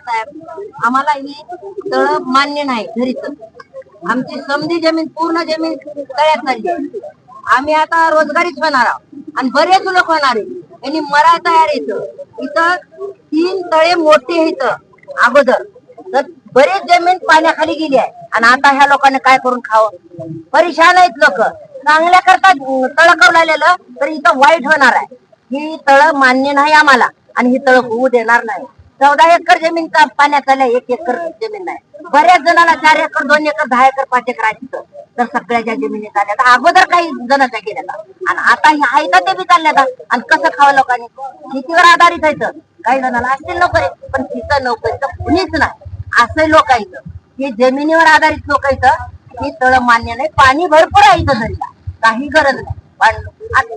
साहेब आम्हाला तळ मान्य नाही घरीच. आमची समधी जमीन पूर्ण जमीन तळ्यात चालली आम्ही आता रोजगारीच होणार आहोत आणि बरेच लोक होणार आहे यांनी मरा तयार इथं. इथं तीन तळे मोठे इथं अगोदर. तर बरेच जमीन पाण्याखाली गेली आहे. आणि आता ह्या लोकांनी काय करून खावं? परेशान आहेत लोक. चांगल्या करता तळ करू लागलेलं तर इथं वाईट होणार आहे. ही तळ मान्य नाही आम्हाला आणि ही तळ होऊ देणार नाही. चौदा एकर जमीन का पाण्यात आल्या एक एकर जमीन नाही. बऱ्याच जणाला चार एकर दोन एकर दहा एकर पाच एकर असतं तर सगळ्याच्या जमिनीत आल्या तर अगोदर काही जणांच्या गेल्या आणि आता हे आहे का ते बी चालल्या का आणि कसं खावं लोकांनी? शेतीवर आधारित व्हायचं काही जणांना असतील नोकरी पण तिथं नोकरी तर कुणीच नाही. असं लोक आहेत हे जमिनीवर आधारित लोक इथं. हे तळ मान्य नाही. पाणी भरपूर आहे इथं काही गरज नाही. पण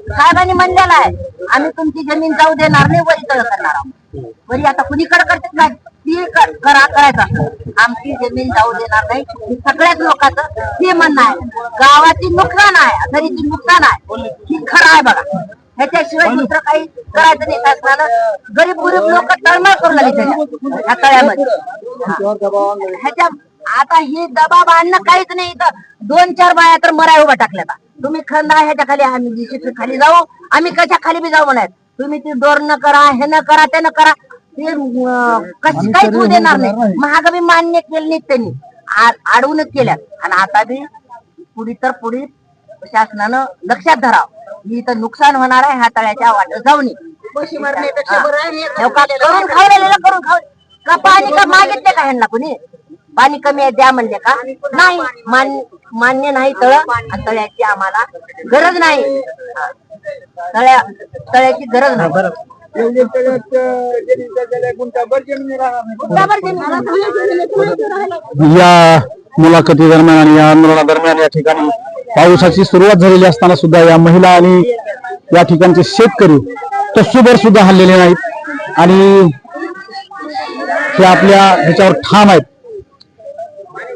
साहेबांनी म्हणलेलं आहे आम्ही तुमची जमीन जाऊ देणार नाही वरी तळ करणार आहोत. वरी आता कुणीकडे करतात काय? ती करा करायचं. आमची जमीन जाऊ देणार नाही. सगळ्याच लोकांचं हे म्हणणं आहे. गावाची नुकसान आहे तरीची नुकसान आहे. ही खरं आहे बघा. ह्याच्याशिवाय दुसरं काही करायचं नाही. शासनानं गरीब गरीब लोक तळमळ करून आली ह्या तळ्यामध्ये. ह्याच्या आता ही दबाव आणणं काहीच नाही इथं. दोन चार बाया तर मराय उभा टाकल्या. तुम्ही खंदा ह्याच्या खाली आम्ही खाली जाऊ आम्ही कशा खाली बी जाऊ म्हणायत तुम्ही ती दोर न करा हे न करा ते न करा. ते कशी काहीच होऊ देणार नाही. महाग बी मान्य केलं नाही त्यांनी. आ- अडवूनच केल्यात आणि आता बी पुढी तर पुढी शासनानं लक्षात धरावं. ही इथं नुकसान होणार आहे ह्या तळ्याच्या वाट जाऊ नये करून खावलेलं करून खाव का पाणी का मागितले का ह्यांना कुणी? पाणी कमी आहे द्या म्हणले का? नाही मान्य मान्य नाही तळ. आणि तळ्याची आम्हाला गरज नाही. तळ्या तळ्याची गरज नाही. या मुलाखती दरम्यान आणि या आंदोलना दरम्यान या ठिकाणी पावसाची सुरुवात झालेली असताना सुद्धा या महिला आणि या ठिकाणचे शेतकरी तसूभर सुद्धा हल्लेले नाहीत. आणि ते आपल्या ह्याच्यावर ठाम आहेत.